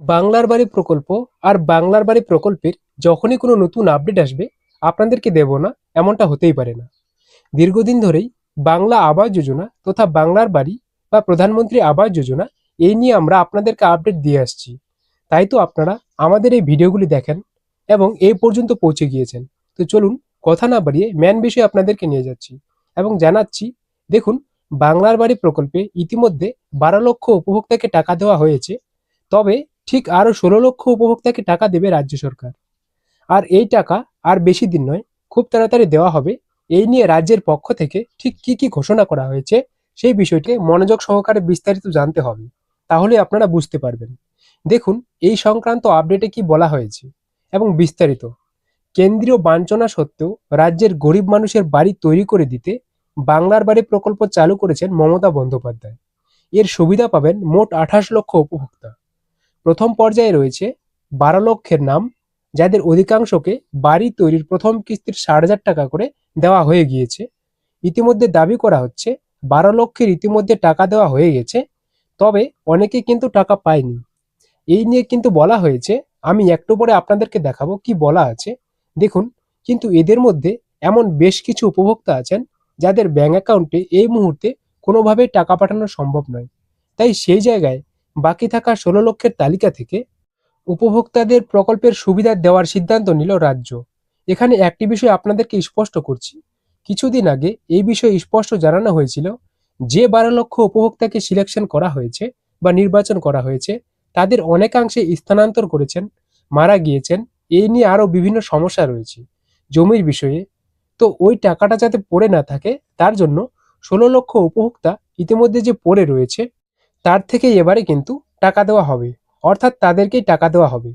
বাংলার বাড়ি প্রকল্প আর বাংলার বাড়ি প্রকল্পের যখনই কোনো নতুন আপডেট আসবে, আপনাদেরকে দেব না, এমনটা হতেই পারে না। দীর্ঘদিন ধরেই বাংলা আবাস যোজনা তথা বাংলার বাড়ি বা প্রধানমন্ত্রী আবাস যোজনা এই নিয়ে আমরা আপনাদেরকে আপডেট দিয়ে আসছি। তাই তো আপনারা আমাদের এই ভিডিওগুলি দেখেন এবং এই পর্যন্ত পৌঁছে গিয়েছেন। তো চলুন কথা না বাড়িয়ে ম্যান বিষয়ে আপনাদেরকে নিয়ে যাচ্ছি এবং জানাচ্ছি, দেখুন, বাংলার বাড়ি প্রকল্পে ইতিমধ্যে বারো লক্ষ উপভোক্তাকে টাকা দেওয়া হয়েছে। তবে ঠিক আরও ষোলো লক্ষ উপভোক্তাকে টাকা দেবে রাজ্য সরকার। আর এই টাকা আর বেশি দিন নয়, খুব তাড়াতাড়ি দেওয়া হবে। এই নিয়ে রাজ্যের পক্ষ থেকে ঠিক কি কি ঘোষণা করা হয়েছে, সেই বিষয়টি মনোযোগ সহকারে বিস্তারিত জানতে হবে, তাহলে আপনারা বুঝতে পারবেন। দেখুন, এই সংক্রান্ত আপডেটে কি বলা হয়েছে এবং বিস্তারিত। কেন্দ্রীয় বাঞ্ছনা সত্ত্বেও রাজ্যের গরিব মানুষের বাড়ি তৈরি করে দিতে বাংলার বাড়ি প্রকল্প চালু করেছেন মমতা বন্দ্যোপাধ্যায়। এর সুবিধা পাবেন মোট আঠাশ লক্ষ উপভোক্তা। প্রথম পর্যায়ে রয়েছে বারো লক্ষের নাম, যাদের অধিকাংশকে বাড়ি তৈরির প্রথম কিস্তির ষাট হাজার টাকা করে দেওয়া হয়ে গিয়েছে। ইতিমধ্যে দাবি করা হচ্ছে বারো লক্ষের ইতিমধ্যে টাকা দেওয়া হয়ে গেছে, তবে অনেকে কিন্তু টাকা পায়নি। এই নিয়ে কিন্তু বলা হয়েছে, আমি একটু পরে আপনাদেরকে দেখাবো কি বলা আছে। দেখুন, কিন্তু এদের মধ্যে এমন বেশ কিছু উপভোক্তা আছেন, যাদের ব্যাংক অ্যাকাউন্টে এই মুহূর্তে কোনোভাবেই টাকা পাঠানো সম্ভব নয়। তাই সেই জায়গায় বাকি থাকা ষোলো লক্ষের তালিকা থেকে উপভোক্তাদের প্রকল্পের সুবিধা দেওয়ার সিদ্ধান্ত নিল রাজ্য। এখানে একটি বিষয় আপনাদেরকে স্পষ্ট করছি। কিছুদিন আগে এই বিষয়ে স্পষ্ট জানানো হয়েছিল যে বারো লক্ষ উপভোক্তাকে সিলেকশন করা হয়েছে বা নির্বাচন করা হয়েছে, তাদের অনেকাংশে স্থানান্তর করেছেন, মারা গিয়েছেন এই নিয়ে আরও বিভিন্ন সমস্যা রয়েছে। জমির বিষয়ে তো ওই টাকাটা যাতে পড়ে না থাকে, তার জন্য ষোলো লক্ষ উপভোক্তা ইতিমধ্যে যে পড়ে রয়েছে তার থেকে এবারে কিন্তু টাকা দেওয়া হবে। অর্থাৎ তাদেরকেই টাকা দেওয়া হবে।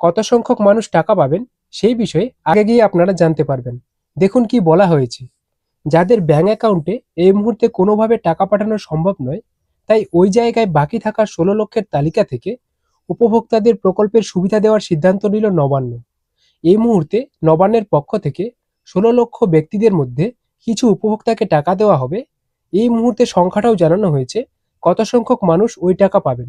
কত সংখ্যক মানুষ টাকা পাবেন, সেই বিষয়ে আগে গিয়ে আপনারা জানতে পারবেন। দেখুন কি বলা হয়েছে। যাদের ব্যাঙ্ক অ্যাকাউন্টে এই মুহূর্তে কোনোভাবে টাকা পাঠানো সম্ভব নয়, তাই ওই জায়গায় বাকি থাকা ষোলো লক্ষের তালিকা থেকে উপভোক্তাদের প্রকল্পের সুবিধা দেওয়ার সিদ্ধান্ত নিল নবান্ন। এই মুহূর্তে নবান্নের পক্ষ থেকে ষোলো লক্ষ ব্যক্তিদের মধ্যে কিছু উপভোক্তাকে টাকা দেওয়া হবে। এই মুহূর্তে সংখ্যাটাও জানানো হয়েছে কত সংখ্যক মানুষ ওই টাকা পাবেন?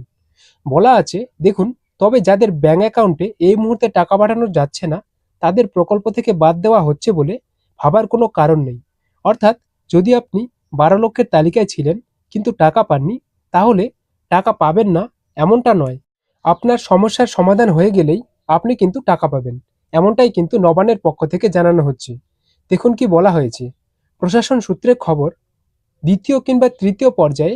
বলা আছে, দেখুন, তবে যাদের ব্যাঙ্ক অ্যাকাউন্টে এই মুহূর্তে টাকা পাঠানো যাচ্ছে না, তাদের প্রকল্প থেকে বাদ দেওয়া হচ্ছে বলে ভাবার কোনো কারণ নেই। অর্থাৎ, যদি আপনি বারো লক্ষের তালিকায় ছিলেন, কিন্তু টাকা পাননি, তাহলে টাকা পাবেন না এমনটা নয়। আপনার সমস্যার সমাধান হয়ে গেলেই আপনি কিন্তু টাকা পাবেন, এমনটাই কিন্তু নবানের পক্ষ থেকে জানানো হচ্ছে। দেখুন কি বলা হয়েছে। প্রশাসন সূত্রে খবর, দ্বিতীয় কিংবা তৃতীয় পর্যায়ে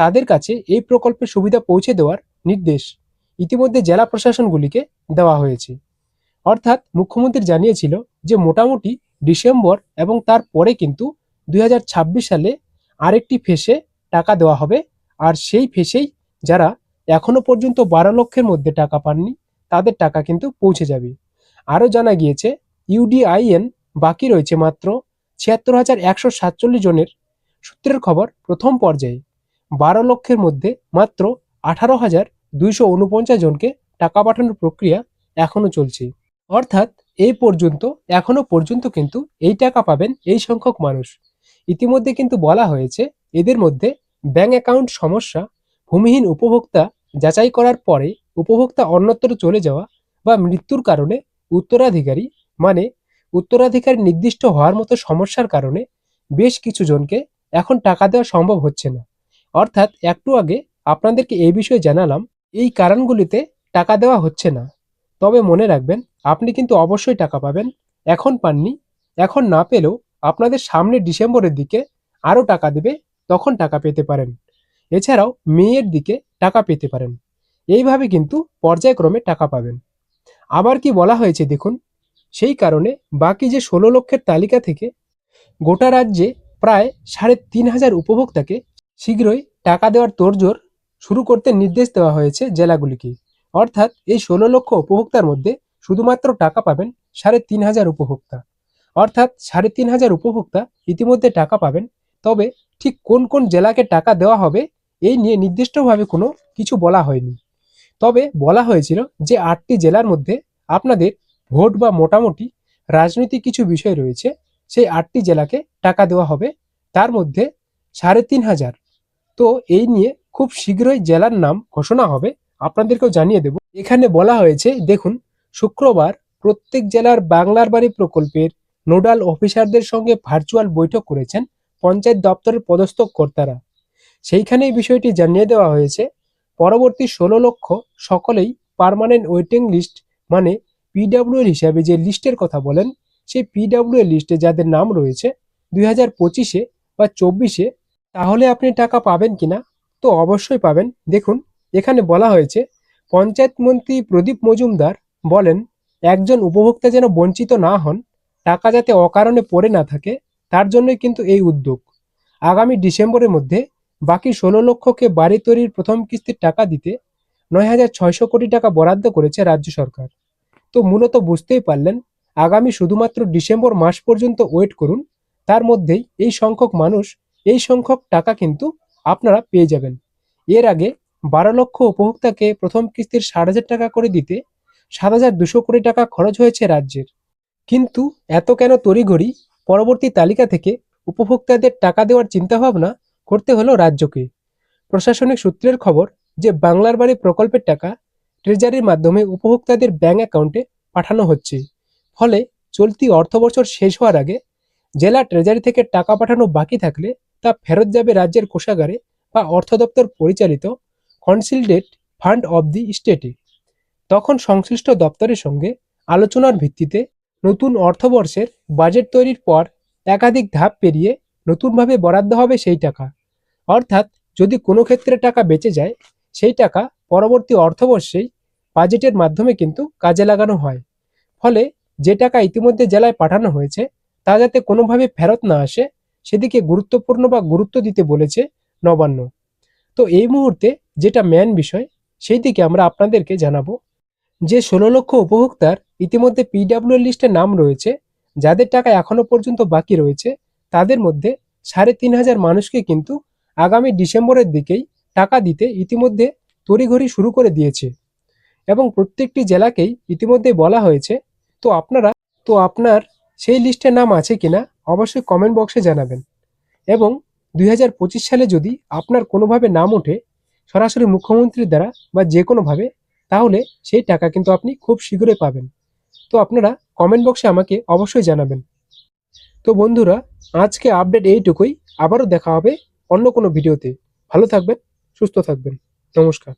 তাদের কাছে এই প্রকল্পের সুবিধা পৌঁছে দেওয়ার নির্দেশ ইতিমধ্যে জেলা প্রশাসনগুলিকে দেওয়া হয়েছে। অর্থাৎ মুখ্যমন্ত্রী জানিয়েছিল যে মোটামুটি ডিসেম্বর এবং তার পরে কিন্তু দু হাজার ছাব্বিশ সালে আরেকটি ফেসে টাকা দেওয়া হবে আর সেই ফেসেই যারা এখনও পর্যন্ত বারো লক্ষের মধ্যে টাকা পাননি, তাদের টাকা কিন্তু পৌঁছে যাবে। আরও জানা গিয়েছে ইউডিআইএন বাকি রয়েছে মাত্র ছিয়াত্তর হাজার একশো সাতচল্লিশ জনের সূত্রের খবর প্রথম পর্যায়ে। বারো লক্ষের মধ্যে মাত্র আঠারো হাজার দুইশো উনপঞ্চাশ জনকে টাকা পাঠানোর প্রক্রিয়া এখনও চলছে। অর্থাৎ এই পর্যন্ত, এখনও পর্যন্ত কিন্তু এই টাকা পাবেন এই সংখ্যক মানুষ। ইতিমধ্যে কিন্তু বলা হয়েছে, এদের মধ্যে ব্যাংক অ্যাকাউন্ট সমস্যা, ভূমিহীন উপভোক্তা যাচাই করার পরে উপভোক্তা অন্যত্র চলে যাওয়া বা মৃত্যুর কারণে উত্তরাধিকারী মানে উত্তরাধিকারী নির্দিষ্ট হওয়ার মতো সমস্যার কারণে বেশ কিছু জনকে এখন টাকা দেওয়া সম্ভব হচ্ছে না। অর্থাৎ একটু আগে আপনাদেরকে এই বিষয়ে জানালাম, এই কারণগুলিতে টাকা দেওয়া হচ্ছে না। তবে মনে রাখবেন, আপনি কিন্তু অবশ্যই টাকা পাবেন। এখন পাননি, এখন না পেলেও আপনাদের সামনে ডিসেম্বরের দিকে আরও টাকা দেবে, তখন টাকা পেতে পারেন। এছাড়াও মেয়ের দিকে টাকা পেতে পারেন। এইভাবে কিন্তু পর্যায়ক্রমে টাকা পাবেন। আবার কি বলা হয়েছে দেখুন, সেই কারণে বাকি যে ষোলো লক্ষের তালিকা থেকে গোটা রাজ্যে প্রায় সাড়ে তিন হাজার উপভোক্তাকে শীঘ্রই টাকা দেওয়ার তোড়জোড় শুরু করতে নির্দেশ দেওয়া হয়েছে জেলাগুলিকে। অর্থাৎ এই ষোলো লক্ষ উপভোক্তার মধ্যে শুধুমাত্র টাকা পাবেন সাড়ে তিন হাজার উপভোক্তা। অর্থাৎ সাড়ে তিন হাজার উপভোক্তা ইতিমধ্যে টাকা পাবেন। তবে ঠিক কোন কোন জেলাকে টাকা দেওয়া হবে, এই নিয়ে নির্দিষ্টভাবে কোনো কিছু বলা হয়নি। তবে বলা হয়েছিল যে আটটি জেলার মধ্যে আপনাদের ভোট বা মোটামুটি রাজনৈতিক কিছু বিষয় রয়েছে, সেই আটটি জেলাকে টাকা দেওয়া হবে। তার মধ্যে সাড়ে তিন হাজার তো এই নিয়ে খুব শীঘ্রই জেলার নাম ঘোষণা হবে। আপনাদেরকেও জানিয়ে দেব। এখানে বলা হয়েছে, দেখুন, শুক্রবার প্রত্যেক জেলার বাংলার বাড়ি প্রকল্পের নোডাল অফিসারদের সঙ্গে ভার্চুয়াল বৈঠক করেছেন পঞ্চায়েত দপ্তরের পদস্থ কর্তারা। সেইখানে এই বিষয়টি জানিয়ে দেওয়া হয়েছে, পরবর্তী ষোলো লক্ষ সকলেই পার্মানেন্ট ওয়েটিং লিস্ট মানে পিডাব্লিউ হিসাবে যে লিস্টের কথা বলেন, সেই পিডাব্লিউ লিস্টে যাদের নাম রয়েছে, দুই হাজার পঁচিশে বা চব্বিশে তাহলে আপনি টাকা পাবেন কিনা? তো অবশ্যই পাবেন। দেখুন, এখানে বলা হয়েছে, পঞ্চায়েত মন্ত্রী প্রদীপ মজুমদার বলেন, একজন উপভোক্তা যেন বঞ্চিত না হন, টাকা যাতে অকারণে পড়ে না থাকে, তার জন্যই কিন্তু এই উদ্যোগ। আগামী ডিসেম্বরের মধ্যে বাকি ষোলো লক্ষকে বাড়ি তৈরির প্রথম কিস্তির টাকা দিতে নয় হাজার ছয়শো কোটি টাকা বরাদ্দ করেছে রাজ্য সরকার। তো মূলত বুঝতেই পারলেন, আগামী শুধুমাত্র ডিসেম্বর মাস পর্যন্ত ওয়েট করুন, তার মধ্যেই এই সংখ্যক মানুষ এই সংখ্যক টাকা কিন্তু আপনারা পেয়ে যাবেন। এর আগে বারো লক্ষ উপভোক্তাকে প্রথম কিস্তির ষাট হাজার টাকা করে দিতে সাত হাজার দুশো কোটি টাকা খরচ হয়েছে রাজ্যের। কিন্তু এত কেন তড়িঘড়ি পরবর্তী তালিকা থেকে উপভোক্তাদের টাকা দেওয়ার চিন্তাভাবনা করতে হলো রাজ্যকে। প্রশাসনিক সূত্রের খবর যে বাংলার বাড়ি প্রকল্পের টাকা ট্রেজারির মাধ্যমে উপভোক্তাদের ব্যাংক অ্যাকাউন্টে পাঠানো হচ্ছে। ফলে চলতি অর্থবছর শেষ হওয়ার আগে জেলা ট্রেজারি থেকে টাকা পাঠানো বাকি থাকলে তা ফেরত যাবে রাজ্যের কোষাগারে বা অর্থ দপ্তর পরিচালিত কনসিলডেট ফান্ড অব দি স্টেটে। তখন সংশ্লিষ্ট দপ্তরের সঙ্গে আলোচনার ভিত্তিতে নতুন অর্থবর্ষের বাজেট তৈরির পর একাধিক ধাপ পেরিয়ে নতুনভাবে বরাদ্দ হবে সেই টাকা। অর্থাৎ যদি কোনো ক্ষেত্রে টাকা বেঁচে যায়, সেই টাকা পরবর্তী অর্থবর্ষেই বাজেটের মাধ্যমে কিন্তু কাজে লাগানো হয়। ফলে যে টাকা ইতিমধ্যে জেলায় পাঠানো হয়েছে, তা যাতে কোনোভাবে ফেরত না আসে সেদিকে গুরুত্বপূর্ণ বা গুরুত্ব দিতে বলেছে নবান্ন। তো এই মুহূর্তে যেটা ম্যান বিষয় সেই দিকে আমরা আপনাদেরকে জানাব যে ষোলো লক্ষ উপভোক্তার ইতিমধ্যে পিডাব্লিউ লিস্টে নাম রয়েছে, যাদের টাকা এখনও পর্যন্ত বাকি রয়েছে, তাদের মধ্যে সাড়ে তিন হাজার মানুষকে কিন্তু আগামী ডিসেম্বরের দিকেই টাকা দিতে ইতিমধ্যে তড়িঘড়ি শুরু করে দিয়েছে এবং প্রত্যেকটি জেলাকেই ইতিমধ্যে বলা হয়েছে। তো আপনারা, তো আপনার সেই লিস্টে নাম আছে কিনা অবশ্যই কমেন্ট বক্সে জানাবেন। এবং দুই হাজার পঁচিশ সালে যদি আপনার কোনোভাবে নাম ওঠে, সরাসরি মুখ্যমন্ত্রীর দ্বারা বা যে কোনোভাবে, তাহলে সেই টাকা কিন্তু আপনি খুব শীঘ্রই পাবেন। তো আপনারা কমেন্ট বক্সে আমাকে অবশ্যই জানাবেন। তো বন্ধুরা, আজকে আপডেট এইটুকুই। আবারও দেখা হবে অন্য কোনো ভিডিওতে। ভালো থাকবেন, সুস্থ থাকবেন। নমস্কার।